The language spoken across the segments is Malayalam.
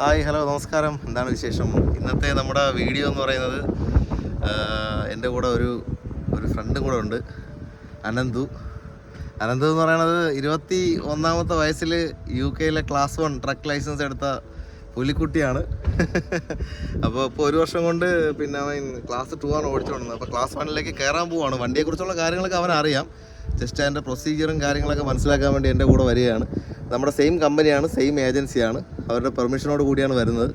ഹായ് ഹലോ നമസ്കാരം. എന്താണ് വിശേഷം? ഇന്നത്തെ നമ്മുടെ വീഡിയോ എന്ന് പറയുന്നത് എന്റെ കൂടെ ഒരു ഒരു ഫ്രണ്ടും കൂടെ ഉണ്ട് അനന്തു. അനന്തു എന്ന് പറയുന്നത് ഇരുപത്തി ഒന്നാമത്തെ വയസ്സിൽ യു കെയിലെ ക്ലാസ് വൺ ട്രക്ക് ലൈസൻസ് എടുത്ത പുലിക്കുട്ടിയാണ്. അപ്പോൾ ഇപ്പോൾ ഒരു വർഷം കൊണ്ട് പിന്നെ അവൻ ക്ലാസ് ടു ആണ് ഓടിച്ചുകൊണ്ടിരുന്നത് അപ്പോൾ ക്ലാസ് വണ്ണിലേക്ക് കയറാൻ പോവാണ്. വണ്ടിയെക്കുറിച്ചുള്ള കാര്യങ്ങളൊക്കെ അവനറിയാം. ജസ്റ്റ് അതിന്റെ പ്രൊസീജിയറും കാര്യങ്ങളൊക്കെ മനസ്സിലാക്കാൻ വേണ്ടി എന്റെ കൂടെ വരികയാണ്. നമ്മുടെ സെയിം കമ്പനിയാണ് സെയിം ഏജൻസിയാണ് അവരുടെ പെർമിഷനോട് കൂടിയാണ് വരുന്നത്.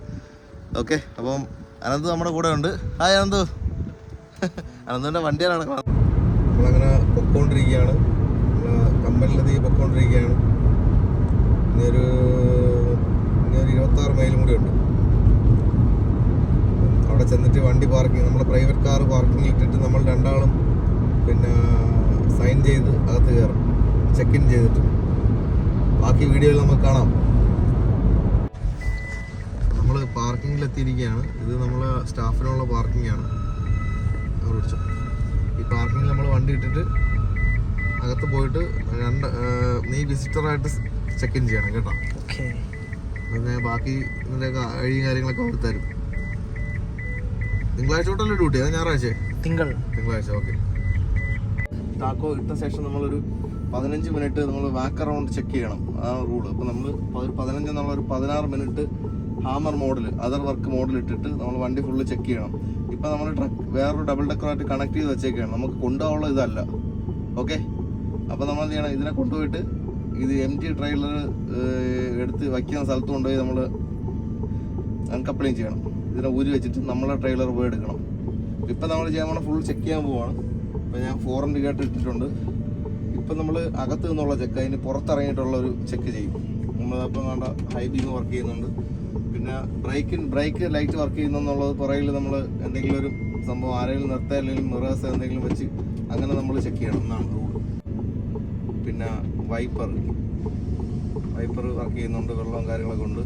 ഓക്കെ അപ്പം അനന്ത് നമ്മുടെ കൂടെ ഉണ്ട്. ഹായ് അനന്ത്. അനന്തുവിന്റെ വണ്ടിയാണ് നമ്മളങ്ങനെ പൊക്കോണ്ടിരിക്കുകയാണ്. കമ്പനിയിലെത്തി പൊക്കോണ്ടിരിക്കുകയാണ്. ഇനി ഒരു ഇരുപത്താറ് മൈലും കൂടി ഉണ്ട്. അവിടെ ചെന്നിട്ട് വണ്ടി പാർക്കിംഗ് നമ്മുടെ പ്രൈവറ്റ് കാർ പാർക്കിംഗിൽ ഇട്ടിട്ട് നമ്മൾ രണ്ടാളും പിന്നെ സൈൻ ചെയ്ത് അകത്ത് കയറും. ചെക്ക് ഇൻ ചെയ്തിട്ട്. ബാക്കി വീഡിയോയിൽ നമുക്ക് കാണാം. പാർക്കിങ്ങിൽ എത്തിയിരിക്കുകയാണ് ഇത് നമ്മളെ സ്റ്റാഫിനുള്ള പാർക്കിംഗ് ആണ് ഈ പാർക്കിങ്ങിൽ നമ്മൾ വണ്ടി ഇട്ടിട്ട് അകത്ത് പോയിട്ട് രണ്ട് നീ വിസിറ്ററായിട്ട് ചെക്ക് ഇൻ ചെയ്യണം കേട്ടോ. പിന്നെ ബാക്കി ഇതിന്റെ വഴി കാര്യങ്ങളൊക്കെ അവർ തരും. തിങ്കളാഴ്ച തൊട്ടല്ലേ ഡ്യൂട്ടി? അതാ ഞായറാഴ്ച? തിങ്കൾ. തിങ്കളാഴ്ച ഓക്കെ. ടാക്കോ ഇട്ട ശേഷം നമ്മളൊരു പതിനഞ്ച് മിനിറ്റ് നമ്മൾ വാക്ക് അറൗണ്ട് ചെക്ക് ചെയ്യണം. അതാണ് റൂൾ അപ്പോൾ നമ്മൾ ഒരു പതിനഞ്ച് ഒരു പതിനാറ് minute hammer model other work model ഇട്ടിട്ട് നമ്മൾ വണ്ടി ഫുള്ള് ചെക്ക് ചെയ്യണം. ഇപ്പം നമ്മൾ ട്രക്ക് വേറൊരു ഡബിൾ ഡെക്കറായിട്ട് കണക്ട് ചെയ്ത് വെച്ചേക്കാണ്. നമുക്ക് കൊണ്ടുപോകാനുള്ള ഇതല്ല. ഓക്കെ അപ്പോൾ നമ്മൾ ചെയ്യണം? ഇതിനെ കൊണ്ടുപോയിട്ട് ഇത് എം ടി ട്രെയിലർ എടുത്ത് വയ്ക്കുന്ന സ്ഥലത്ത് കൊണ്ടുപോയി നമ്മൾ അൺകപ്ലിങ് ചെയ്യണം. ഇതിനെ ഊരി വെച്ചിട്ട് നമ്മളെ ട്രെയിലർ പോയി എടുക്കണം. ഇപ്പം നമ്മൾ ചെയ്യാൻ ഫുൾ ചെക്ക് ചെയ്യാൻ പോവാണ്. ഇപ്പം ഞാൻ ഫോർ കേട്ട് ഇട്ടിട്ടുണ്ട്. ഇപ്പം നമ്മൾ അകത്ത് നിന്നുള്ള ചെക്ക് അതിന് പുറത്തിറങ്ങിയിട്ടുള്ള ഒരു ചെക്ക് ചെയ്യും. നമ്മളപ്പം വേണ്ട ഹൈ വർക്ക് ചെയ്യുന്നുണ്ട്. പിന്നെ ബ്രേക്കിൻ ബ്രേക്ക് ലൈറ്റ് വർക്ക് ചെയ്യുന്നെന്നുള്ളത് പുറകിൽ നമ്മൾ എന്തെങ്കിലും ഒരു സംഭവം ആരെങ്കിലും നിർത്തുക അല്ലെങ്കിൽ മിറേഴ്സ് എന്തെങ്കിലും വെച്ച് അങ്ങനെ നമ്മൾ ചെക്ക് ചെയ്യണം എന്നാണ് റൂൾ പിന്നെ വൈപ്പർ. വൈപ്പർ വർക്ക് ചെയ്യുന്നുണ്ട് വെള്ളവും കാര്യങ്ങളൊക്കെ ഉണ്ട്.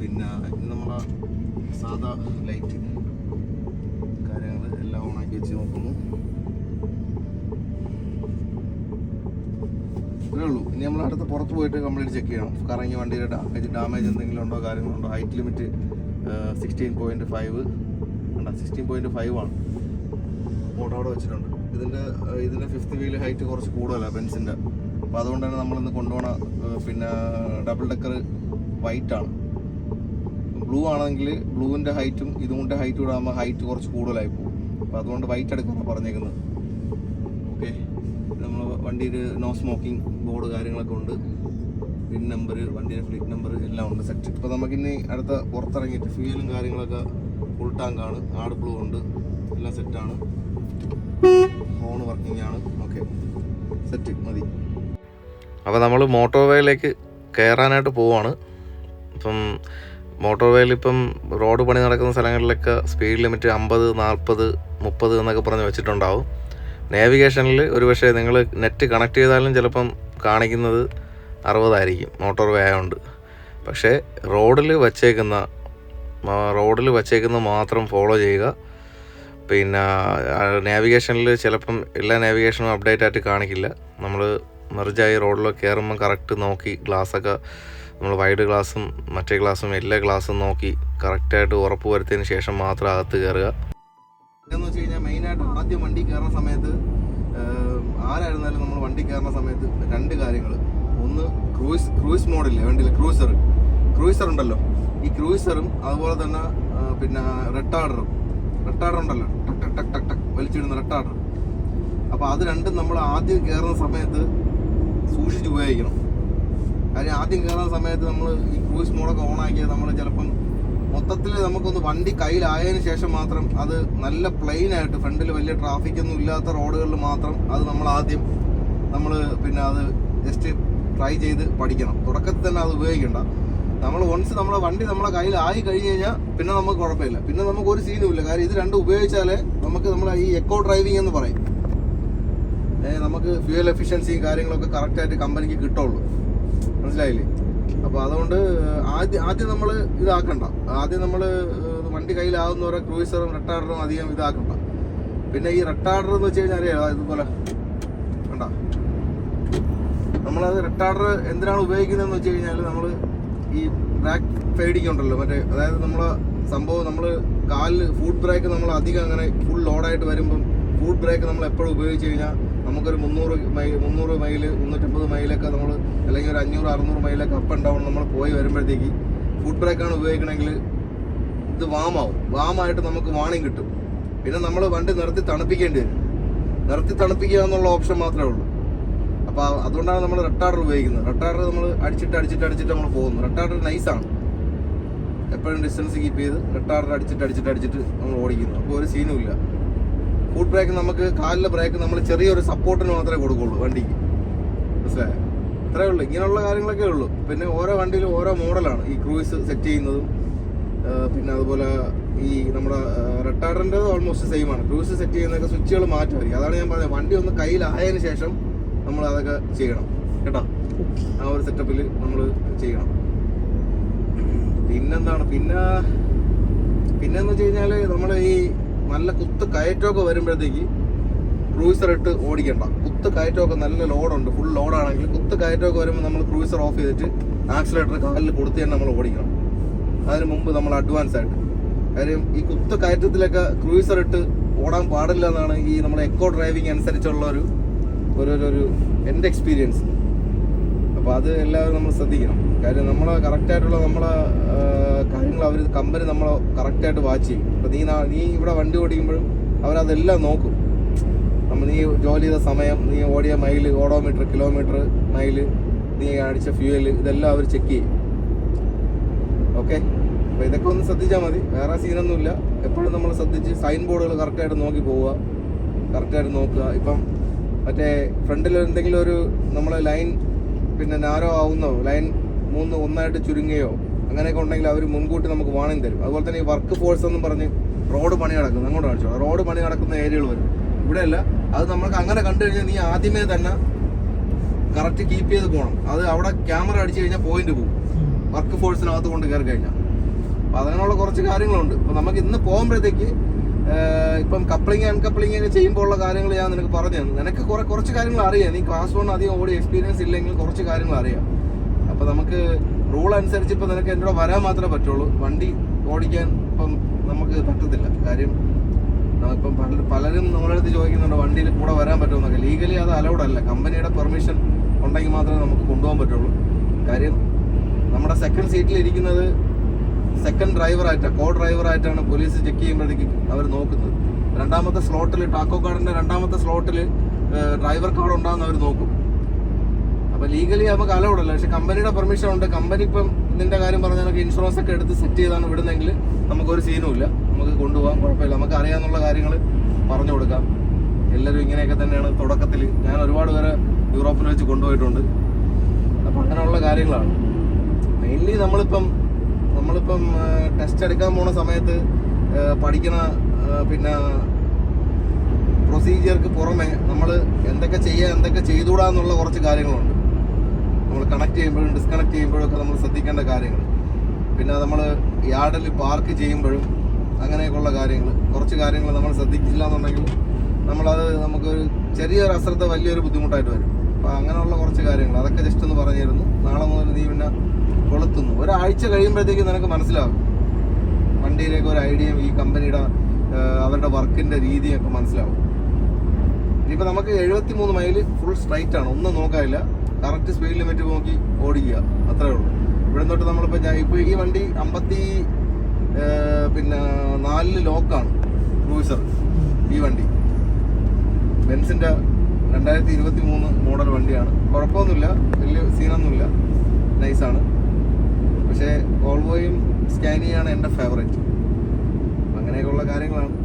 പിന്നെ നമ്മളെ സാധാ ലൈറ്റ് കാര്യങ്ങൾ എല്ലാം ഓണാക്കി വെച്ച് നോക്കുന്നു. ഇത്രേ ഉള്ളൂ. ഇനി നമ്മൾ അടുത്ത് പുറത്ത് പോയിട്ട് കംപ്ലീറ്റ് ചെക്ക് ചെയ്യണം. കറങ്ങി വണ്ടിയുടെ ഡാമേജ് ഡാമേജ് എന്തെങ്കിലും ഉണ്ടോ കാര്യങ്ങളുണ്ടോ? Height limit sixteen point five വേണ്ട സിക്സ്റ്റീൻ പോയിന്റ് ഫൈവ് ആണ്. മോട്ടോ അവിടെ വെച്ചിട്ടുണ്ട്. ഇതിന്റെ ഇതിന്റെ ഫിഫ്ത്ത് വീൽ ഹൈറ്റ് കുറച്ച് കൂടുതലാണ് ബെൻസിന്റെ അപ്പോൾ തന്നെ നമ്മളിന്ന് കൊണ്ടുപോണ ഏഹ്, പിന്നെ ഡബിൾ ഡെക്കർ വൈറ്റ് ആണ്. ബ്ലൂ ആണെങ്കിൽ ബ്ലൂവിന്റെ ഹൈറ്റും ഇതുകൊണ്ട് ഹൈറ്റും കൂടെ ആകുമ്പോൾ ഹൈറ്റ് കുറച്ച് കൂടുതലായി പോകും. അപ്പോൾ അതുകൊണ്ട് വൈറ്റ് എടുക്കാനാണ് പറഞ്ഞേക്കുന്നത്. ഓക്കെ നമ്മൾ വണ്ടിയിൽ നോ സ്മോക്കിംഗ് ബോർഡ് കാര്യങ്ങളൊക്കെ ഉണ്ട്. പിൻ നമ്പർ വണ്ടിയുടെ ഫ്ലീറ്റ് നമ്പർ എല്ലാം ഉണ്ട്. സെറ്റ് ഇപ്പോൾ നമുക്കിനി അടുത്ത പുറത്തിറങ്ങിയിട്ട് ഫ്യൂലും കാര്യങ്ങളൊക്കെ ഫുൾ ടാങ്കാണ് ആട് ബ്ലൂ ഉണ്ട്. എല്ലാം സെറ്റാണ് ഹോൺ വർക്കിംഗ് ആണ്. ഓക്കെ സെറ്റ് മതി. അപ്പോൾ നമ്മൾ മോട്ടോർവേയിലേക്ക് കയറാനായിട്ട് പോവാണ്. ഇപ്പം മോട്ടോർവേയിൽ ഇപ്പം റോഡ് പണി നടക്കുന്ന സ്ഥലങ്ങളിലൊക്കെ സ്പീഡ് ലിമിറ്റ് അമ്പത് നാൽപ്പത് മുപ്പത് എന്നൊക്കെ പറഞ്ഞ് വെച്ചിട്ടുണ്ടാവും. നാവിഗേഷനിൽ ഒരുപക്ഷെ നിങ്ങൾ നെറ്റ് കണക്ട് ചെയ്താലും ചിലപ്പം കാണിക്കുന്നത് അറുപതായിരിക്കും. മോട്ടോർ വേ ആയതുകൊണ്ട് പക്ഷേ റോഡിൽ വച്ചേക്കുന്ന റോഡിൽ വച്ചേക്കുന്ന മാത്രം ഫോളോ ചെയ്യുക. പിന്നെ നാവിഗേഷനിൽ ചിലപ്പം എല്ലാ നാവിഗേഷനും അപ്ഡേറ്റ് ആയിട്ട് കാണിക്കില്ല. നമ്മൾ മെർജായി റോഡിൽ കയറുമ്പം കറക്റ്റ് നോക്കി ഗ്ലാസ്സൊക്കെ നമ്മൾ വൈഡ് ഗ്ലാസും മറ്റേ ഗ്ലാസും എല്ലാ ഗ്ലാസും നോക്കി കറക്റ്റായിട്ട് ഉറപ്പ് വരുത്തിയതിന് ശേഷം മാത്രം അകത്ത് കയറുക എന്ന് വെച്ച് കഴിഞ്ഞാൽ മെയിനായിട്ട് ആദ്യം വണ്ടി കയറുന്ന സമയത്ത് ആരായിരുന്നാലും നമ്മൾ വണ്ടി കയറുന്ന സമയത്ത് രണ്ട് കാര്യങ്ങൾ ഒന്ന് ക്രൂയിസ് ക്രൂയിസ് മോഡില്ലേ വണ്ടിയിൽ ക്രൂസർ ക്രൂയിസർ ഉണ്ടല്ലോ ഈ ക്രൂയിസറും അതുപോലെ തന്നെ പിന്നെ റെട്ടാർഡറും. റെട്ടാർഡർ ഉണ്ടല്ലോ. ടക് ടക് ടക് ടക് ടക് വലിച്ചിടുന്ന റെട്ടാർഡർ. അപ്പോൾ അത് രണ്ടും നമ്മൾ ആദ്യം കയറുന്ന സമയത്ത് സൂക്ഷിച്ച് ഉപയോഗിക്കണം കാര്യം ആദ്യം കയറുന്ന സമയത്ത് നമ്മൾ ഈ ക്രൂയിസ് മോഡൊക്കെ ഓണാക്കിയാൽ നമ്മൾ ചിലപ്പം മൊത്തത്തിൽ നമുക്കൊന്ന് വണ്ടി കയ്യിലായതിന് ശേഷം മാത്രം അത് നല്ല പ്ലെയിൻ ആയിട്ട് ഫ്രണ്ടിൽ വലിയ ട്രാഫിക് ഒന്നും ഇല്ലാത്ത റോഡുകളിൽ മാത്രം അത് നമ്മൾ ആദ്യം നമ്മൾ പിന്നെ അത് ജസ്റ്റ് ട്രൈ ചെയ്ത് പഠിക്കണം. തുടക്കത്തിൽ തന്നെ അത് ഉപയോഗിക്കണ്ട. നമ്മൾ വൺസ് നമ്മളെ വണ്ടി നമ്മളെ കയ്യിലായി കഴിഞ്ഞ് കഴിഞ്ഞാൽ പിന്നെ നമുക്ക് കുഴപ്പമില്ല. പിന്നെ നമുക്ക് ഒരു സീനും ഇല്ല. കാര്യം ഇത് രണ്ടും ഉപയോഗിച്ചാലേ നമുക്ക് നമ്മുടെ ഈ എക്കോ ഡ്രൈവിംഗ് എന്ന് പറയും. നമുക്ക് ഫ്യൂൽ എഫിഷ്യൻസിയും കാര്യങ്ങളൊക്കെ കറക്റ്റായിട്ട് കമ്പനിക്ക് കിട്ടുള്ളൂ. മനസ്സിലായില്ലേ? അപ്പോൾ അതുകൊണ്ട് ആദ്യം ആദ്യം നമ്മൾ ഇതാക്കണ്ട. ആദ്യം നമ്മൾ വണ്ടി കയ്യിലാവുന്നവരെ ക്രൂയിസറും റെട്ടാർഡറും അധികം ഇതാക്കണ്ട. പിന്നെ ഈ റെട്ടാർഡർ എന്ന് വെച്ച് കഴിഞ്ഞാൽ അറിയാം ഇതുപോലെ? കണ്ട? നമ്മളത് റെട്ടാർഡർ എന്തിനാണ് ഉപയോഗിക്കുന്നതെന്ന് വെച്ച് കഴിഞ്ഞാൽ നമ്മൾ ഈ ബ്രാക്ക് ഫെയ്ഡിങ് ഉണ്ടല്ലോ മറ്റേ അതായത് നമ്മളെ സംഭവം നമ്മൾ കാലിൽ ഫുഡ് ബ്രേക്ക് നമ്മൾ അധികം അങ്ങനെ ഫുൾ ലോഡായിട്ട് വരുമ്പം ഫുഡ് ബ്രേക്ക് നമ്മൾ എപ്പോഴും ഉപയോഗിച്ച് കഴിഞ്ഞാൽ നമുക്കൊരു മുന്നൂറ് മൈൽ മുന്നൂറ് മൈൽ മുന്നൂറ്റമ്പത് മൈലൊക്കെ നമ്മൾ അല്ലെങ്കിൽ ഒരു അഞ്ഞൂറ് അറുന്നൂറ് മൈലൊക്കെ അപ്പ് ആൻഡ് ഡൗൺ നമ്മൾ പോയി വരുമ്പോഴത്തേക്ക് ഫുഡ് ബ്രേക്കാണ് ഉപയോഗിക്കണമെങ്കിൽ ഇത് വാമാവും വാമായിട്ട് നമുക്ക് വാണിംഗ് കിട്ടും. പിന്നെ നമ്മൾ വണ്ടി നിർത്തി തണുപ്പിക്കേണ്ടി വരും. നിർത്തി തണുപ്പിക്കുക എന്നുള്ള ഓപ്ഷൻ മാത്രമേ ഉള്ളൂ. അപ്പോൾ അതുകൊണ്ടാണ് നമ്മൾ റെട്ടാർഡർ ഉപയോഗിക്കുന്നത്. റെട്ടാർഡർ നമ്മൾ അടിച്ചിട്ട് അടിച്ചിട്ട് അടിച്ചിട്ട് നമ്മൾ പോകുന്നു റെട്ടാർഡർ നൈസാണ് എപ്പോഴും ഡിസ്റ്റൻസ് കീപ്പ് ചെയ്ത് റെട്ടാർഡർ അടിച്ചിട്ട് അടിച്ചിട്ട് അടിച്ചിട്ട് നമ്മൾ ഓടിക്കുന്നു. അപ്പോൾ ഒരു സീനും ഇല്ല. ഫുഡ് ബ്രേക്ക് നമുക്ക് കാലിലെ ബ്രേക്ക് നമ്മൾ ചെറിയൊരു സപ്പോർട്ടിന് മാത്രമേ കൊടുക്കുള്ളൂ വണ്ടിക്ക്. മനസ്സിലായോ? അത്രേ ഉള്ളൂ. ഇങ്ങനെയുള്ള കാര്യങ്ങളൊക്കെ ഉള്ളൂ. പിന്നെ ഓരോ വണ്ടിയിലും ഓരോ മോഡലാണ് ഈ ക്രൂയിസ് സെറ്റ് ചെയ്യുന്നതും പിന്നെ അതുപോലെ ഈ നമ്മുടെ റിട്ടയർഡിന്റെ ഓൾമോസ്റ്റ് സെയിം ആണ്. ക്രൂയിസ് സെറ്റ് ചെയ്യുന്നതൊക്കെ സ്വിച്ചുകൾ മാറ്റുമായിരിക്കും. അതാണ് ഞാൻ പറഞ്ഞത്. വണ്ടി ഒന്ന് കയ്യിലായതിനു ശേഷം നമ്മൾ അതൊക്കെ ചെയ്യണം. കേട്ടോ? ആ ഒരു സെറ്റപ്പിൽ നമ്മൾ ചെയ്യണം. പിന്നെന്താണ്? പിന്നെ പിന്നെന്ന് വെച്ച് കഴിഞ്ഞാൽ നമ്മൾ ഈ നല്ല കുത്ത് കയറ്റമൊക്കെ വരുമ്പോഴത്തേക്ക് ക്രൂസർ ഇട്ട് ഓടിക്കണ്ട. കുത്ത് കയറ്റമൊക്കെ നല്ല ലോഡുണ്ട് ഫുൾ ലോഡാണെങ്കിൽ കുത്ത് കയറ്റമൊക്കെ വരുമ്പോൾ നമ്മൾ ക്രൂസർ ഓഫ് ചെയ്തിട്ട് ആക്സിലേറ്റർ കാലിൽ കൊടുത്ത് തന്നെ നമ്മൾ ഓടിക്കണം. അതിന് മുമ്പ് നമ്മൾ അഡ്വാൻസ് ആയിട്ട്. കാര്യം ഈ കുത്ത് കയറ്റത്തിലൊക്കെ ക്രൂസർ ഇട്ട് ഓടാൻ പാടില്ല എന്നാണ് ഈ നമ്മുടെ എക്കോ ഡ്രൈവിംഗ് അനുസരിച്ചുള്ള ഒരു ഒരു ഒരു- എന്റെ എക്സ്പീരിയൻസ് അപ്പോൾ അത് എല്ലാവരും നമ്മൾ ശ്രദ്ധിക്കണം. കാര്യം നമ്മൾ കറക്റ്റായിട്ടുള്ള നമ്മളെ കാര്യങ്ങൾ അവർ കമ്പനി നമ്മളെ കറക്റ്റായിട്ട് വാച്ച് ചെയ്യും. അപ്പോൾ നീ നീ ഇവിടെ വണ്ടി ഓടിക്കുമ്പോഴും അവരതെല്ലാം നോക്കും. നമ്മൾ നീ ജോലി ചെയ്ത സമയം നീ ഓടിയ മൈൽ ഓഡോമീറ്റർ കിലോമീറ്റർ മൈൽ നീ അടിച്ച ഫ്യൂവൽ ഇതെല്ലാം അവർ ചെക്ക് ചെയ്യും. ഓക്കെ? അപ്പോൾ ഇതൊക്കെ ഒന്ന് ശ്രദ്ധിച്ചാൽ മതി. വേറെ സീനൊന്നുമില്ല. എപ്പോഴും നമ്മൾ ശ്രദ്ധിച്ച് സൈൻ ബോർഡുകൾ കറക്റ്റായിട്ട് നോക്കി പോവുക. കറക്റ്റായിട്ട് നോക്കുക. ഇപ്പം മറ്റേ ഫ്രണ്ടിൽ എന്തെങ്കിലും ഒരു നമ്മളെ ലൈൻ പിന്നെ നാരോ ആവുന്നോ? ലൈൻ മൂന്ന് ഒന്നായിട്ട് ചുരുങ്ങുകയോ അങ്ങനെയൊക്കെ ഉണ്ടെങ്കിൽ അവർ മുൻകൂട്ടി നമുക്ക് വാണിംഗ് തരും. അതുപോലെ തന്നെ ഈ വർക്ക് ഫോഴ്സ് എന്നും പറഞ്ഞ് റോഡ് പണി നടക്കുന്നു. അങ്ങോട്ട് കാണിച്ചോ റോഡ് പണി നടക്കുന്ന ഏരിയകൾ വരും. ഇവിടെ അല്ല അത് നമുക്ക് അങ്ങനെ കണ്ടു കഴിഞ്ഞാൽ നീ ആദ്യമേ തന്നെ കറക്റ്റ് കീപ്പ് ചെയ്ത് പോകണം അത് അവിടെ ക്യാമറ അടിച്ചു കഴിഞ്ഞാൽ പോയിന്റ് പോകും വർക്ക് ഫോഴ്സിനകത്ത് കൊണ്ട് കയറി കഴിഞ്ഞാൽ. അപ്പം അതിനുള്ള കുറച്ച് കാര്യങ്ങളുണ്ട്. അപ്പം നമുക്ക് ഇന്ന് പോകുമ്പോഴത്തേക്ക് ഇപ്പം കപ്ലിങ് അൺകപ്ലിങ് ഒക്കെ ചെയ്യുമ്പോൾ ഉള്ള കാര്യങ്ങൾ ഞാൻ നിനക്ക് പറഞ്ഞു തന്നു. നിനക്ക് കുറെ കുറച്ച് കാര്യങ്ങൾ അറിയാം. നീ ക്ലാസ് വൺ അധികം ഓടി എക്സ്പീരിയൻസ് ഇല്ലെങ്കിൽ കുറച്ച് കാര്യങ്ങൾ അറിയാം. അപ്പം നമുക്ക് റൂൾ അനുസരിച്ച് ഇപ്പം നിനക്ക് എന്റെ കൂടെ വരാൻ മാത്രമേ പറ്റുള്ളൂ. വണ്ടി ഓടിക്കാൻ ഇപ്പം നമുക്ക് പറ്റത്തില്ല. കാര്യം ഇപ്പം പല പലരും നമ്മളടുത്ത് ചോദിക്കുന്നുണ്ട് വണ്ടിയിൽ കൂടെ വരാൻ പറ്റുമെന്നൊക്കെ. ലീഗലി അത് അലൗഡ് അല്ല. കമ്പനിയുടെ പെർമിഷൻ ഉണ്ടെങ്കിൽ മാത്രമേ നമുക്ക് കൊണ്ടുപോകാൻ പറ്റുള്ളൂ. കാര്യം നമ്മുടെ സെക്കൻഡ് സീറ്റിൽ ഇരിക്കുന്നത് സെക്കൻഡ് ഡ്രൈവറായിട്ടാണ് കോ ഡ്രൈവറായിട്ടാണ് പോലീസ് ചെക്ക് ചെയ്യുമ്പോഴത്തേക്ക് അവർ നോക്കുന്നത്. രണ്ടാമത്തെ സ്ലോട്ടിൽ ടാക്കോ കാർഡിന്റെ രണ്ടാമത്തെ സ്ലോട്ടിൽ ഡ്രൈവർ കാർഡ് ഉണ്ടാകുന്ന അവർ നോക്കും. അപ്പോൾ ലീഗലി നമുക്ക് അലവിടല്ലോ പക്ഷേ കമ്പനിയുടെ പെർമിഷൻ ഉണ്ട്. കമ്പനി ഇപ്പം ഇതിന്റെ കാര്യം പറഞ്ഞാൽ ഇൻഷുറൻസ് ഒക്കെ എടുത്ത് സെറ്റ് ചെയ്താണ് വിടുന്നെങ്കിൽ നമുക്കൊരു സീനും ഇല്ല. നമുക്ക് കൊണ്ടുപോകാം കുഴപ്പമില്ല. നമുക്ക് അറിയാവുന്ന കാര്യങ്ങൾ പറഞ്ഞു കൊടുക്കാം. എല്ലാവരും ഇങ്ങനെയൊക്കെ തന്നെയാണ് തുടക്കത്തിൽ ഞാൻ ഒരുപാട് പേരെ യൂറോപ്പിൽ വെച്ച് കൊണ്ടുപോയിട്ടുണ്ട്. അപ്പം അങ്ങനെയുള്ള കാര്യങ്ങളാണ്. മെയിൻലി നമ്മളിപ്പം നമ്മളിപ്പം ടെസ്റ്റ് എടുക്കാൻ പോണ സമയത്ത് പഠിക്കണ പിന്നെ പ്രൊസീജിയർക്ക് പുറമെ നമ്മൾ എന്തൊക്കെ ചെയ്യുക എന്തൊക്കെ ചെയ്തുകൂടാ എന്നുള്ള കുറച്ച് കാര്യങ്ങളുണ്ട്. നമ്മൾ കണക്ട് ചെയ്യുമ്പോഴും ഡിസ്കണക്ട് ചെയ്യുമ്പോഴും ഒക്കെ നമ്മൾ ശ്രദ്ധിക്കേണ്ട കാര്യങ്ങൾ പിന്നെ നമ്മൾ യാർഡിൽ പാർക്ക് ചെയ്യുമ്പോഴും അങ്ങനെയൊക്കെയുള്ള കാര്യങ്ങൾ കുറച്ച് കാര്യങ്ങൾ നമ്മൾ ശ്രദ്ധിച്ചില്ല എന്നുണ്ടെങ്കിൽ നമ്മളത് നമുക്കൊരു ചെറിയൊരു അശ്രദ്ധ വലിയൊരു ബുദ്ധിമുട്ടായിട്ട് വരും. അപ്പോൾ അങ്ങനെയുള്ള കുറച്ച് കാര്യങ്ങൾ അതൊക്കെ ജസ്റ്റ് ഒന്ന് പറഞ്ഞിരുന്നു നാളെ മുതൽ നീ പിന്നെ കൊളുത്തുന്നു. ഒരാഴ്ച കഴിയുമ്പോഴത്തേക്ക് നിനക്ക് മനസ്സിലാവും. വണ്ടിയിലേക്ക് ഒരു ഐഡിയയും ഈ കമ്പനിയുടെ അവരുടെ വർക്കിന്റെ രീതിയൊക്കെ മനസ്സിലാവും. ഇനിയിപ്പോൾ നമുക്ക് എഴുപത്തി മൂന്ന് മൈൽ ഫുൾ സ്ട്രൈറ്റ് ആണ്. ഒന്നും നോക്കാനില്ല. കറക്റ്റ് സ്പീഡ് ലിമിറ്റ് നോക്കി ഓടിക്കുക. അത്രേ ഉള്ളൂ. ഇവിടെ തൊട്ട് നമ്മളിപ്പോൾ ഞാൻ ഇപ്പോൾ ഈ വണ്ടി അമ്പത്തി പിന്നെ നാലിൽ ലോക്കാണ്. ക്രൂസർ ഈ വണ്ടി. ബെൻസിന്റെ രണ്ടായിരത്തി ഇരുപത്തി മൂന്ന് മോഡൽ വണ്ടിയാണ്. കുഴപ്പമൊന്നുമില്ല. വലിയ സീനൊന്നുമില്ല നൈസാണ് പക്ഷേ ഓൾവോയും സ്കാനിയാണ് എന്റെ ഫേവറേറ്റ് അങ്ങനെയൊക്കെയുള്ള കാര്യങ്ങളാണ്.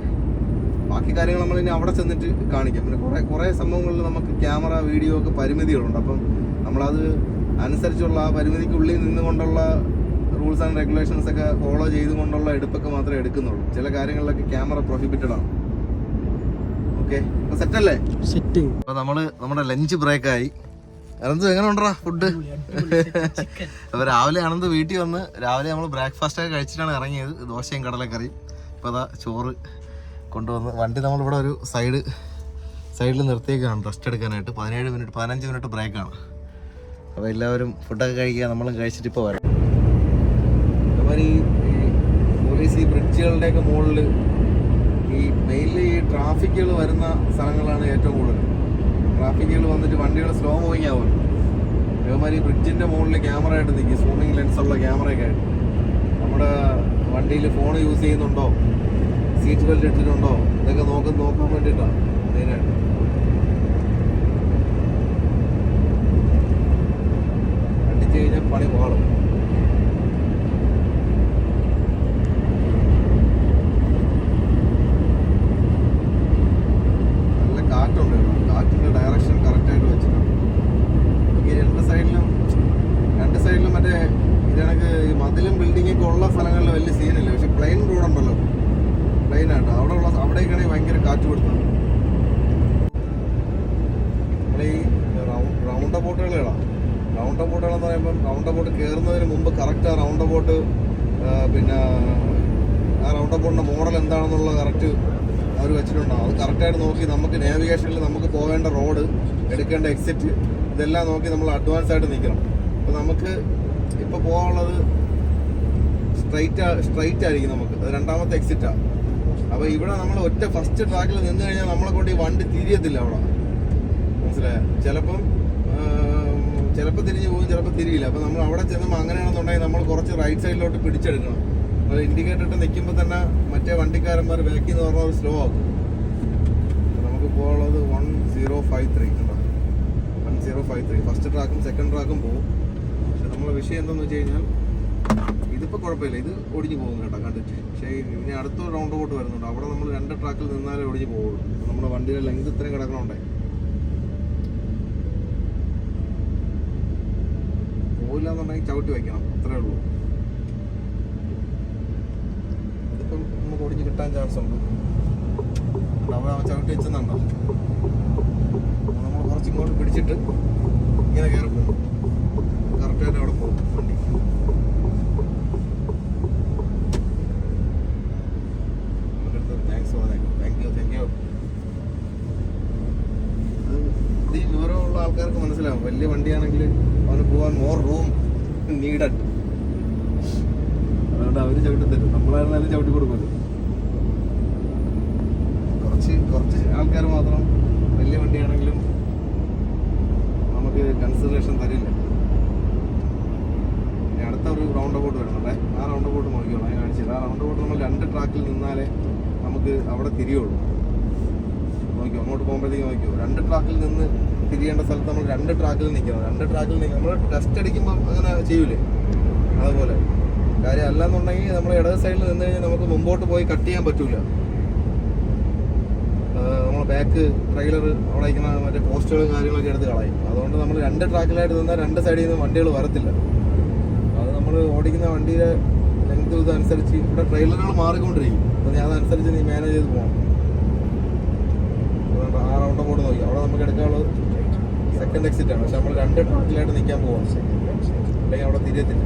ബാക്കി കാര്യങ്ങൾ നമ്മൾ ഇനി അവിടെ ചെന്നിട്ട് കാണിക്കാം. പിന്നെ കുറേ കുറേ സംഭവങ്ങളിൽ നമുക്ക് ക്യാമറ വീഡിയോ ഒക്കെ പരിമിതികളുണ്ട്. അപ്പം നമ്മളത് അനുസരിച്ചുള്ള ആ പരിമിതിക്കുള്ളിൽ നിന്നുകൊണ്ടുള്ള റൂൾസ് ആൻഡ് റെഗുലേഷൻസ് ഒക്കെ ഫോളോ ചെയ്തുകൊണ്ടുള്ള എടുപ്പൊക്കെ മാത്രമേ എടുക്കുന്നുള്ളൂ. ചില കാര്യങ്ങളിലൊക്കെ ക്യാമറ പ്രൊഹിബിറ്റഡ് ആണ്. ഓക്കെ സെറ്റ് അല്ലേ? സെറ്റ് അപ്പോൾ നമ്മൾ നമ്മുടെ ലഞ്ച് ബ്രേക്ക് ആയി. അനന്ത് എങ്ങനെ ഉണ്ടാ ഫുഡ് അപ്പൊ രാവിലെ അനന്ത് വീട്ടിൽ വന്ന് രാവിലെ നമ്മൾ ബ്രേക്ക്ഫാസ്റ്റ് ഒക്കെ കഴിച്ചിട്ടാണ് ഇറങ്ങിയത്. ദോശയും കടലക്കറിയും ഇപ്പൊ അതാ ചോറ് കൊണ്ടുവന്ന് വണ്ടി നമ്മളിവിടെ ഒരു സൈഡ് സൈഡിൽ നിർത്തിയേക്കാണ് റെസ്റ്റ് എടുക്കാനായിട്ട്. പതിനേഴ് മിനിറ്റ് പതിനഞ്ച് മിനിറ്റ് ബ്രേക്കാണ് അപ്പോൾ എല്ലാവരും ഫുഡൊക്കെ കഴിക്കുക നമ്മളും കഴിച്ചിട്ട് ഇപ്പോൾ വരാം. ഈ ഈ പോലീസ് ഈ ബ്രിഡ്ജുകളുടെയൊക്കെ മുകളിൽ ഈ മെയിൻലി ഈ ട്രാഫിക്കുകൾ വരുന്ന സ്ഥലങ്ങളാണ് ഏറ്റവും കൂടുതൽ ട്രാഫിക്കുകൾ വന്നിട്ട് വണ്ടികൾ സ്ലോ മൂവിങ് ആവും. ഈ ബ്രിഡ്ജിന്റെ മുകളിൽ ക്യാമറ ആയിട്ട് നിൽക്കും സൂമിങ് ലെൻസുള്ള ക്യാമറയൊക്കെ ആയിട്ട്. നമ്മുടെ വണ്ടിയിൽ ഫോൺ യൂസ് ചെയ്യുന്നുണ്ടോ? സീറ്റ് ബെൽറ്റ് ഇട്ടിട്ടുണ്ടോ? ഇതൊക്കെ നോക്കും നോക്കാൻ വേണ്ടിയിട്ടാണ് മെയിനായിട്ട് അടിച്ചു കഴിഞ്ഞാൽ പണി പാളും നല്ല കാറ്റുണ്ട് കേട്ടോ. കാറ്റിന്റെ ഡയറക്ഷൻ കറക്റ്റായിട്ട് വെച്ചിട്ടുണ്ട് ഈ രണ്ട് സൈഡിലും രണ്ട് സൈഡിലും മറ്റേ ഇതണക്ക് ഈ മതിലും ബിൽഡിംഗ് ഒക്കെ ഉള്ള സ്ഥലങ്ങളിൽ വലിയ സീനില്ല പക്ഷെ പ്ലെയിൻ റോഡ് ഉണ്ടല്ലോ പ്ലെയിൻ ആട്ടോ അവിടെ ഉള്ള അവിടേക്കാണെങ്കിൽ ഭയങ്കര കാറ്റ് കൊടുക്കുന്നത് നമ്മുടെ ഈ റൗണ്ട് ബോട്ടുകളാണ് റൗണ്ട് അബൌട്ടുകളെന്ന് പറയുമ്പോൾ റൗണ്ട് അബൌട്ട് കയറുന്നതിന് മുമ്പ് കറക്റ്റ് ആ റൗണ്ട് അബൌട്ട് പിന്നെ ആ റൗണ്ട് അബൌട്ടിന്റെ മോഡൽ എന്താണെന്നുള്ളത് കറക്റ്റ് അവർ വെച്ചിട്ടുണ്ടാവും. അത് കറക്റ്റായിട്ട് നോക്കി നമുക്ക് നാവിഗേഷനിൽ നമുക്ക് പോകേണ്ട റോഡ് എടുക്കേണ്ട എക്സിറ്റ് ഇതെല്ലാം നോക്കി നമ്മൾ അഡ്വാൻസ് ആയിട്ട് നിൽക്കണം അപ്പോൾ നമുക്ക് ഇപ്പോൾ പോകാനുള്ളത് സ്ട്രൈറ്റ് സ്ട്രൈറ്റ് ആയിരിക്കും നമുക്ക്. അത് രണ്ടാമത്തെ എക്സിറ്റാണ് അപ്പോൾ ഇവിടെ നമ്മൾ ഒറ്റ ഫസ്റ്റ് ട്രാക്കിൽ നിന്ന് കഴിഞ്ഞാൽ നമ്മളെ കൊണ്ട് ഈ വണ്ടി തിരിയത്തില്ല അവിടെ. മനസ്സിലായോ? ചിലപ്പം ചിലപ്പോൾ തിരിഞ്ഞു പോകും ചിലപ്പോൾ തിരിയില്ല. അപ്പോൾ നമ്മൾ അവിടെ ചെന്നുമ്പോൾ അങ്ങനെയാണെന്നുണ്ടെങ്കിൽ നമ്മൾ കുറച്ച് റൈറ്റ് സൈഡിലോട്ട് പിടിച്ചെടുക്കണം. അപ്പോൾ ഇൻഡിക്കേറ്റർ ഇട്ട് നിൽക്കുമ്പോൾ തന്നെ മറ്റേ വണ്ടിക്കാരന്മാർ ബാക്കിൽ നിന്ന് പറഞ്ഞാൽ സ്ലോ ആകും നമുക്ക് പോകാനുള്ളത് വൺ സീറോ ഫൈവ് ത്രീ കണ്ടോ? One zero five three first ട്രാക്കും second ട്രാക്കും പോകും പക്ഷെ നമ്മളെ വിഷയം എന്താണെന്ന് വെച്ച് കഴിഞ്ഞാൽ ഇതിപ്പോൾ കുഴപ്പമില്ല. ഇത് ഒടിഞ്ഞു പോകും കേട്ടോ കണ്ടിട്ട്. പക്ഷേ ഇനി അടുത്ത റൗണ്ട് ബോട്ട് വരുന്നുണ്ട്. അവിടെ നമ്മൾ രണ്ട് ട്രാക്കിൽ നിന്നാലേ ഒടിഞ്ഞു പോകുള്ളൂ നമ്മുടെ വണ്ടിയുടെ ലെങ്ത് ഇത്രയും കിടക്കണോണ്ടേ. പോയില്ല എന്നുണ്ടെങ്കിൽ ചവിട്ടി വയ്ക്കണം. അത്രേ ഉള്ളൂ. ഇതിപ്പം നമുക്ക് ഒടിഞ്ഞ് കിട്ടാൻ ചാൻസ് ഉണ്ട്. അവിടെ അവൻ ചവിട്ടി വെച്ചെന്നുണ്ടോ? നമ്മൾ കുറച്ച് ഇങ്ങോട്ട് പിടിച്ചിട്ട് ഇങ്ങനെ കയറി പോകും കറക്റ്റായിട്ട് അവിടെ പോകും വണ്ടി താങ്ക്സ് പറഞ്ഞേക്കും താങ്ക് യു താങ്ക് യു ഇത് ഈ വിവരമുള്ള ആൾക്കാർക്ക് മനസ്സിലാവും വലിയ വണ്ടിയാണെങ്കിൽ അവന് പോകാൻ മോർ റൂം നീഡഡ് അതുകൊണ്ട് അവർ ചവിട്ടി തരും നമ്മളായിരുന്നാലും ചവിട്ടി കൊടുക്കുമല്ലോ കുറച്ച് കുറച്ച് ആൾക്കാർ മാത്രം വലിയ വണ്ടിയാണെങ്കിലും നമുക്ക് കൺസിഡറേഷൻ തരില്ല ഇനി അടുത്ത ഒരു റൗണ്ട് ബോട്ട് വരുന്നുണ്ടേ ആ റൗണ്ട് ബോട്ട് നോക്കിയോളാം ഞാൻ കാണിച്ചത് ആ റൗണ്ട് ബോട്ട് നമ്മൾ രണ്ട് ട്രാക്കിൽ നിന്നാലേ നമുക്ക് അവിടെ തിരിയുള്ളൂ. നോക്കിയോ അങ്ങോട്ട് പോകുമ്പോഴത്തേക്ക് നോക്കിയോ രണ്ട് ട്രാക്കിൽ നിന്ന് തിരിയേണ്ട സ്ഥലത്ത് നമ്മൾ രണ്ട് ട്രാക്കിൽ നിൽക്കണം. രണ്ട് ട്രാക്കിൽ നിൽക്കണം. നമ്മൾ ടെസ്റ്റ് അടിക്കുമ്പോൾ അങ്ങനെ ചെയ്യൂലേ? അതുപോലെ. കാര്യം അല്ലാന്നുണ്ടെങ്കിൽ നമ്മൾ ഇടത് സൈഡിൽ നിന്ന് കഴിഞ്ഞാൽ നമുക്ക് മുമ്പോട്ട് പോയി കട്ട് ചെയ്യാൻ പറ്റൂല. നമ്മൾ ബാക്ക് ട്രെയിലർ അവിടെ ഇരിക്കുന്ന മറ്റേ പോസ്റ്റുകളും കാര്യങ്ങളൊക്കെ എടുത്ത് കളയും. അതുകൊണ്ട് നമ്മൾ രണ്ട് ട്രാക്കിലായിട്ട് നിന്നാൽ രണ്ട് സൈഡിൽ നിന്ന് വണ്ടികൾ വരത്തില്ല. അത് നമ്മൾ ഓടിക്കുന്ന വണ്ടിയുടെ ഇതനുസരിച്ച് ഇവിടെ ട്രെയിലറുകൾ മാറിക്കൊണ്ടിരിക്കും. അപ്പോൾ ഞാൻ അതനുസരിച്ച് നീ മാനേജ് ചെയ്ത് പോകണം ആ റൗണ്ട് ബോർഡ് നോക്കി. അവിടെ നമുക്ക് എടുക്കാനുള്ളത് സെക്കൻഡ് എക്സിറ്റ് ആണ്. പക്ഷെ നമ്മൾ രണ്ട് ട്രാക്കിലായിട്ട് നിൽക്കാൻ പോവാം അല്ലെങ്കിൽ അവിടെ തിരിയത്തില്ല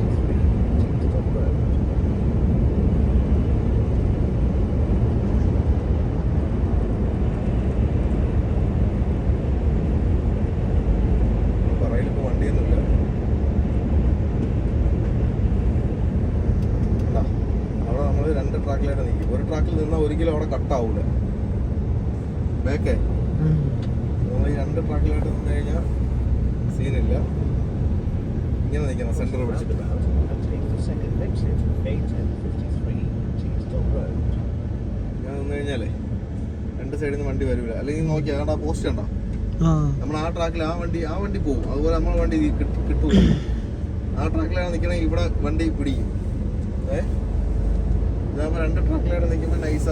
പറയിലിപ്പോൾ വണ്ടിയൊന്നുമില്ല കണ്ടോ? അവിടെ നമ്മൾ രണ്ട് ട്രാക്കിലായിട്ട് നിൽക്കും ഒരു ട്രാക്കിൽ നിന്നാൽ ഒരിക്കലും അവിടെ കട്ടാവൂല. ബേക്കേ. നമ്മൾ ഈ രണ്ട് ട്രാക്കിലായിട്ട് നിന്ന് കഴിഞ്ഞാൽ സീനില്ല ഇങ്ങനെ നിൽക്കണം സെന്റർ പിടിച്ചിട്ടില്ല ഇങ്ങനെ നിന്ന് കഴിഞ്ഞാലേ രണ്ട് സൈഡിൽ നിന്ന് വണ്ടി വരൂല. അല്ലെങ്കിൽ നോക്കിയാ കണ്ടാ പോസ്റ്റ് കണ്ടോ? ആ. നമ്മൾ ആ ട്രാക്കിൽ ആ വണ്ടി ആ വണ്ടി പോകും. അതുപോലെ നമ്മൾ വണ്ടി കിട്ടു കിട്ടൂല. ആ ട്രാക്കിലാണ് നിൽക്കണമെങ്കിൽ ഇവിടെ വണ്ടി പിടിക്കും. ഏ? ഇതാകുമ്പോൾ രണ്ട് ട്രാക്കിലായിട്ട് നിൽക്കുമ്പോൾ നൈസ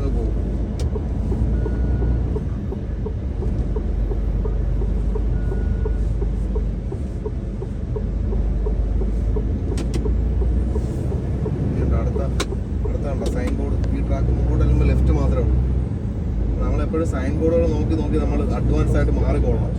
അത് സൈൻ ബോർഡ് ഈ ലെഫ്റ്റ് മാത്രമേ ഉള്ളൂ. നമ്മളെപ്പോഴും സൈൻ ബോർഡുകൾ നോക്കി നോക്കി നമ്മൾ അഡ്വാൻസ് ആയിട്ട് മാറിക്കൊള്ളണം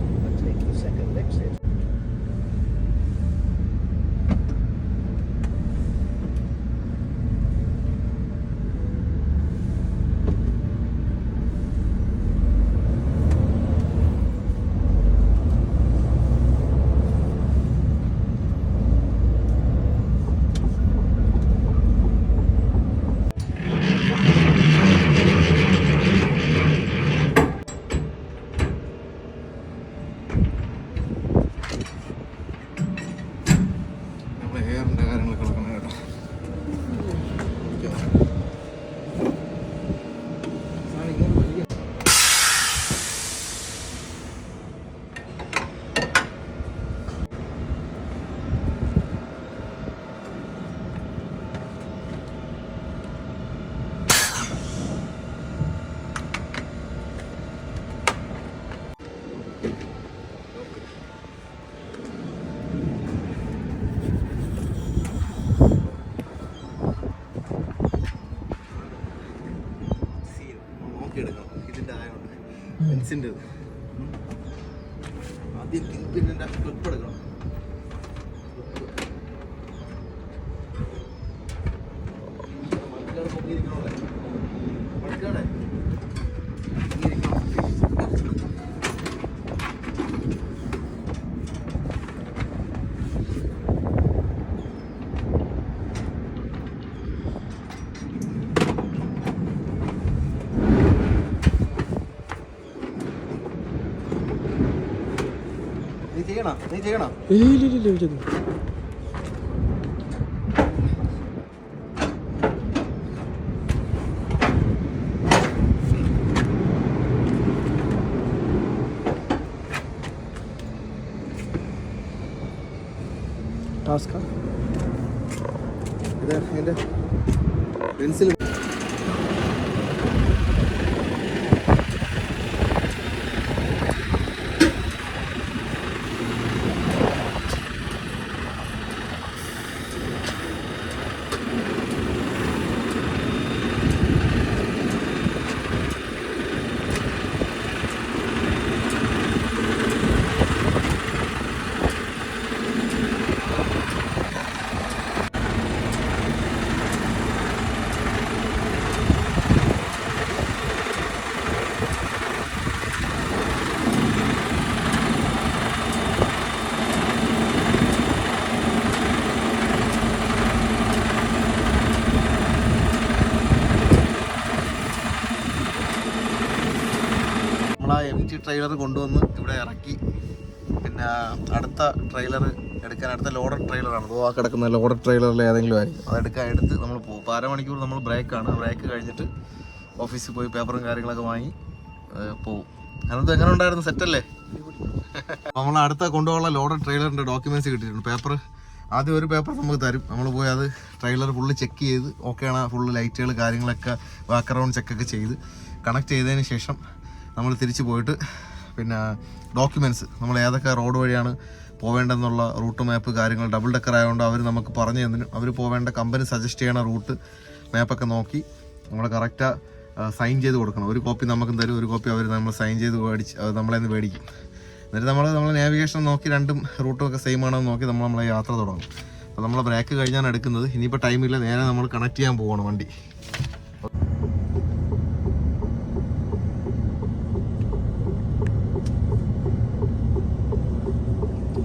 എടുക്കണം ഇതിന്റെ ആയതുകൊണ്ട്. പെൻസിന്റെ ആദ്യം പിന്നെ ക്ലിപ്പ് എടുക്കണം. ടാസ്കാ ഇത് എന്റെ പെൻസിൽ നമ്മളാ എം ടി ട്രെയിലർ കൊണ്ടുവന്ന് ഇവിടെ ഇറക്കി. പിന്നെ അടുത്ത ട്രെയിലർ എടുക്കാൻ അടുത്ത ലോഡർ ട്രെയിലറാണ് അതോ ആ കിടക്കുന്ന ലോഡർ ട്രെയിലറിൽ ഏതെങ്കിലും ആയിരിക്കും. അതെടുക്കാൻ എടുത്ത് നമ്മൾ പോകും ഇപ്പോൾ അരമണിക്കൂർ നമ്മൾ ബ്രേക്കാണ് ബ്രേക്ക് കഴിഞ്ഞിട്ട് ഓഫീസിൽ പോയി പേപ്പറും കാര്യങ്ങളൊക്കെ വാങ്ങി പോവും. അനന്ത് എങ്ങനെ ഉണ്ടായിരുന്നു? സെറ്റല്ലേ നമ്മൾ അടുത്ത കൊണ്ടുപോകാനുള്ള ലോഡർ ട്രെയിലറിന്റെ ഡോക്യുമെന്റ്സ് കിട്ടിയിട്ടുണ്ട്. പേപ്പർ ആദ്യം ഒരു പേപ്പർ നമുക്ക് തരും. നമ്മൾ പോയി അത് ട്രെയിലർ ഫുള്ള് ചെക്ക് ചെയ്ത് ഓക്കെയാണ് ഫുള്ള് ലൈറ്റുകൾ കാര്യങ്ങളൊക്കെ ബാക്ക്ഗ്രൗണ്ട് ചെക്കൊക്കെ ചെയ്ത് കണക്ട് ചെയ്തതിന് ശേഷം നമ്മൾ തിരിച്ചു പോയിട്ട് പിന്നെ ഡോക്യുമെന്റ്സ് നമ്മൾ ഏതൊക്കെ റോഡ് വഴിയാണ് പോവേണ്ടതെന്നുള്ള റൂട്ട് മാപ്പ് കാര്യങ്ങൾ ഡബിൾ ഡെക്കർ ആയതുകൊണ്ട് അവർ നമുക്ക് പറഞ്ഞു തന്നിനും അവർ പോവേണ്ട കമ്പനി സജസ്റ്റ് ചെയ്യണ റൂട്ട് മാപ്പൊക്കെ നോക്കി നമ്മൾ കറക്റ്റ് സൈൻ ചെയ്ത് കൊടുക്കണം. ഒരു കോപ്പി നമുക്ക് തരും ഒരു കോപ്പി അവർ നമ്മൾ സൈൻ ചെയ്ത് മേടിച്ച് നമ്മളെ നിന്ന് മേടിക്കും. എന്നിട്ട് നമ്മൾ നമ്മൾ നാവിഗേഷൻ നോക്കി രണ്ടും റൂട്ടും ഒക്കെ സെയിം ആണോ നോക്കി നമ്മൾ നമ്മളെ യാത്ര തുടങ്ങും. അപ്പോൾ നമ്മളെ ബ്രേക്ക് കഴിഞ്ഞാണ് എടുക്കുന്നത്. ഇനിയിപ്പോൾ ടൈമില്ല നേരെ നമ്മൾ കണക്ട് ചെയ്യാൻ പോകണം വണ്ടി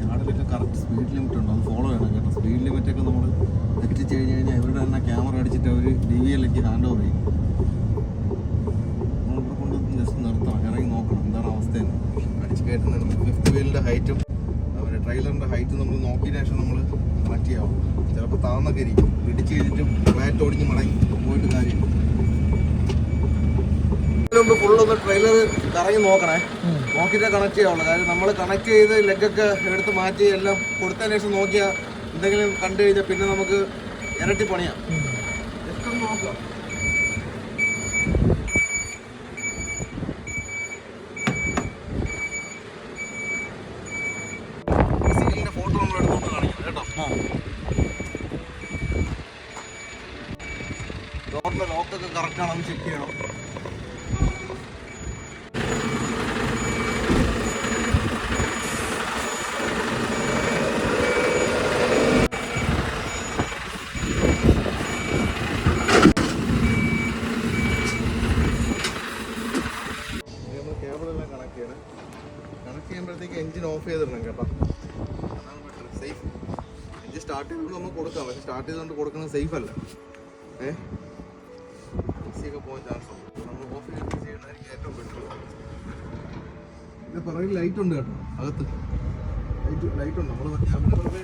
നാട്ടിലൊക്കെ കറക്റ്റ് സ്പീഡ് ലിമിറ്റ് ഉണ്ട് അത് ഫോളോ ചെയ്യണം കേട്ടോ സ്പീഡ് ലിമിറ്റ് ഒക്കെ നമ്മൾ തെറ്റിച്ച് കഴിഞ്ഞ് കഴിഞ്ഞാൽ ഇവരുടെ തന്നെ ക്യാമറ അടിച്ചിട്ട് അവർ ഹാൻഡ് ഓവർ ചെയ്യും നമ്മളിവിടെ കൊണ്ട് ജസ്റ്റ് നിർത്തണം. ഇറങ്ങി നോക്കണം. എന്താണ് അവസ്ഥയെന്ന് അടിച്ച് കയറ്റുന്നുണ്ട് ഫിഫ്ത്ത് വീലിന്റെ ഹൈറ്റും അവരുടെ ട്രെയിലറിന്റെ ഹൈറ്റും നമ്മൾ നോക്കിയതിന് ശേഷം നമ്മൾ മാറ്റിയാവും. ചിലപ്പോൾ താന്നൊക്കെ ഇരിക്കും. ഇടിച്ച് കഴിഞ്ഞിട്ട് ഫ്ലാറ്റ് ഓടിഞ്ഞ് മടങ്ങി. പോയിട്ട് കാര്യമില്ല. മുമ്പ് ഫുള്ളൊന്ന് ട്രെയിലർ കറങ്ങി നോക്കണേ. നോക്കിയിട്ട് കണക്ട് ചെയ്യാവുള്ളൂ. കാര്യം നമ്മൾ കണക്ട് ചെയ്ത് ലെഗൊക്കെ എടുത്ത് മാറ്റി എല്ലാം കൊടുത്തതിന് ശേഷം നോക്കിയാൽ എന്തെങ്കിലും കണ്ടു കഴിഞ്ഞാൽ പിന്നെ നമുക്ക് ഇരട്ടി പണിയാം ജസ്റ്റ് ഒന്ന് നോക്കാം സീലിന്റെ ഫോട്ടോ നമ്മൾ എടുത്തോണ്ട് കാണിക്കാം കേട്ടോ ഡോറിന്റെ ലോക്കൊക്കെ കറക്റ്റ് ആണെന്ന് ചെക്ക് ചെയ്യണം സ്റ്റാർട്ട് ചെയ്തുകൊണ്ട് നമുക്ക് കൊടുക്കാം. പക്ഷെ സ്റ്റാർട്ട് ചെയ്തുകൊണ്ട് കൊടുക്കുന്നത് സേഫ് അല്ല. ലൈറ്റ് ഉണ്ട് കേട്ടോ അകത്ത്. ലൈറ്റ് ലൈറ്റ് ഉണ്ട് നമ്മൾ ക്യാമറ വെറുതെ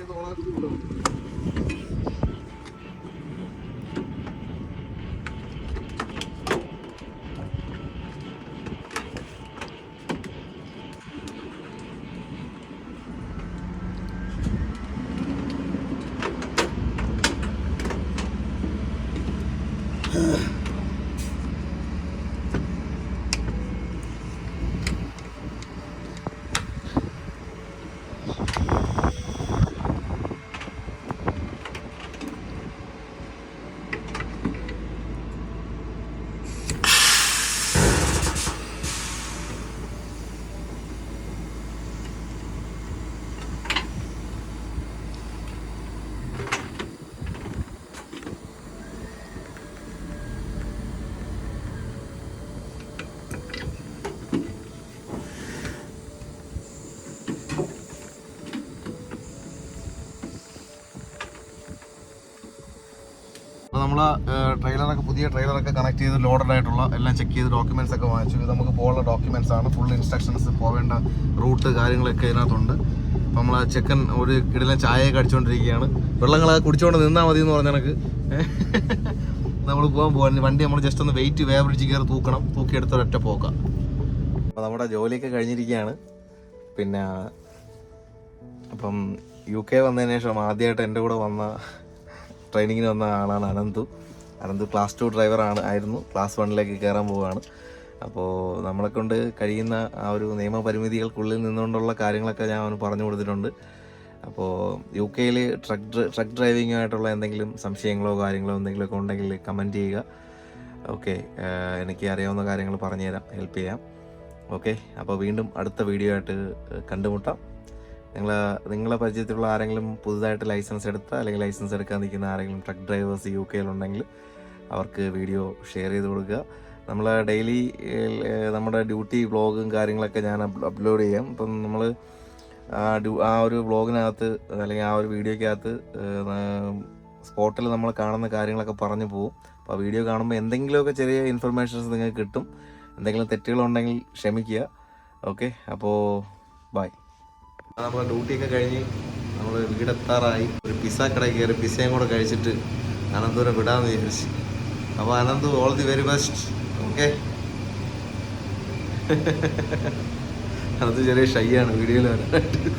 നമ്മൾ ട്രെയിലറൊക്കെ പുതിയ ട്രെയിലറൊക്കെ കണക്ട് ചെയ്ത് ലോഡഡ് ആയിട്ടുള്ള എല്ലാം ചെക്ക് ചെയ്ത് ഡോക്യുമെന്റ്സ് ഒക്കെ വാങ്ങിച്ചു. ഇത് നമുക്ക് പോകാനുള്ള ഡോക്യുമെന്റ്സ് ആണ്. ഫുൾ ഇൻസ്ട്രക്ഷൻസ് പോവേണ്ട റൂട്ട് കാര്യങ്ങളൊക്കെ ഇതിനകത്തുണ്ട്. നമ്മൾ ചെക്കൻ ഒരു കിടിലൻ ചായയൊക്കെ അടിച്ചുകൊണ്ടിരിക്കുകയാണ് വെള്ളങ്ങളൊക്കെ കുടിച്ചുകൊണ്ട് നിന്നാൽ മതി എന്ന് പറഞ്ഞ കണക്ക് നമ്മൾ പോകാൻ പോകാൻ വണ്ടി നമ്മൾ ജസ്റ്റ് ഒന്ന് വെയിറ്റ് വേ ബ്രിഡ്ജ് കയറി തൂക്കണം. തൂക്കിയെടുത്ത് ഒരൊറ്റ പോക്കാം. അപ്പോൾ നമ്മുടെ ജോലിയൊക്കെ കഴിഞ്ഞിരിക്കുകയാണ്. പിന്നെ അപ്പം യു കെ വന്നതിന് ശേഷം ആദ്യമായിട്ട് എന്റെ കൂടെ വന്ന ട്രെയിനിങ്ങിന് വന്ന ആളാണ് അനന്തു. അനന്തു ക്ലാസ് ടു ഡ്രൈവറാണ് ആയിരുന്നു. ക്ലാസ് വണ്ണിലേക്ക് കയറാൻ പോവുകയാണ് അപ്പോൾ നമ്മളെ കൊണ്ട് കഴിയുന്ന ആ ഒരു നിയമപരിമിതികൾക്കുള്ളിൽ നിന്നുകൊണ്ടുള്ള കാര്യങ്ങളൊക്കെ ഞാൻ അവന് പറഞ്ഞു കൊടുത്തിട്ടുണ്ട്. അപ്പോൾ യു കെയിൽ ട്രക്ക് ട്രക്ക് ഡ്രൈവിങ്ങുമായിട്ടുള്ള എന്തെങ്കിലും സംശയങ്ങളോ കാര്യങ്ങളോ എന്തെങ്കിലുമൊക്കെ ഉണ്ടെങ്കിൽ കമന്റ് ചെയ്യുക. ഓക്കെ എനിക്ക് അറിയാവുന്ന കാര്യങ്ങൾ പറഞ്ഞുതരാം ഹെൽപ്പ് ചെയ്യാം. ഓക്കെ അപ്പോൾ വീണ്ടും അടുത്ത വീഡിയോ ആയിട്ട് കണ്ടുമുട്ടാം. നിങ്ങൾ നിങ്ങളെ പരിചയത്തിലുള്ള ആരെങ്കിലും പുതുതായിട്ട് ലൈസൻസ് എടുത്ത അല്ലെങ്കിൽ ലൈസൻസ് എടുക്കാൻ നിൽക്കുന്ന ആരെങ്കിലും ട്രക്ക് ഡ്രൈവേഴ്സ് യു കെയിലുണ്ടെങ്കിൽ അവർക്ക് വീഡിയോ ഷെയർ ചെയ്ത് കൊടുക്കുക. നമ്മൾ ഡെയിലി നമ്മുടെ ഡ്യൂട്ടി വ്ളോഗും കാര്യങ്ങളൊക്കെ ഞാൻ അപ്ലോഡ് ചെയ്യാം. ഇപ്പം നമ്മൾ ആ ഒരു വ്ളോഗിനകത്ത് അല്ലെങ്കിൽ ആ ഒരു വീഡിയോക്കകത്ത് സ്പോട്ടിൽ നമ്മൾ കാണുന്ന കാര്യങ്ങളൊക്കെ പറഞ്ഞു പോകും അപ്പോൾ വീഡിയോ കാണുമ്പോൾ എന്തെങ്കിലുമൊക്കെ ചെറിയ ഇൻഫർമേഷൻസ് നിങ്ങൾക്ക് കിട്ടും. എന്തെങ്കിലും തെറ്റുകളുണ്ടെങ്കിൽ ക്ഷമിക്കുക. ഓക്കെ? അപ്പോൾ ബൈ. നമ്മുടെ ഡ്യൂട്ടിയൊക്കെ കഴിഞ്ഞ് നമ്മൾ വീടെത്താറായി. ഒരു പിസ്സ കടയിൽ കയറി പിസ്സയും കൂടെ കഴിച്ചിട്ട് അനന്തപുരം വിടാമെന്ന് വിചാരിച്ചു. അപ്പോൾ Ananthu all the very best okay Ananth ചെറിയ ഷൈ ആണ് വീഡിയോയിൽ വരാനായിട്ട്.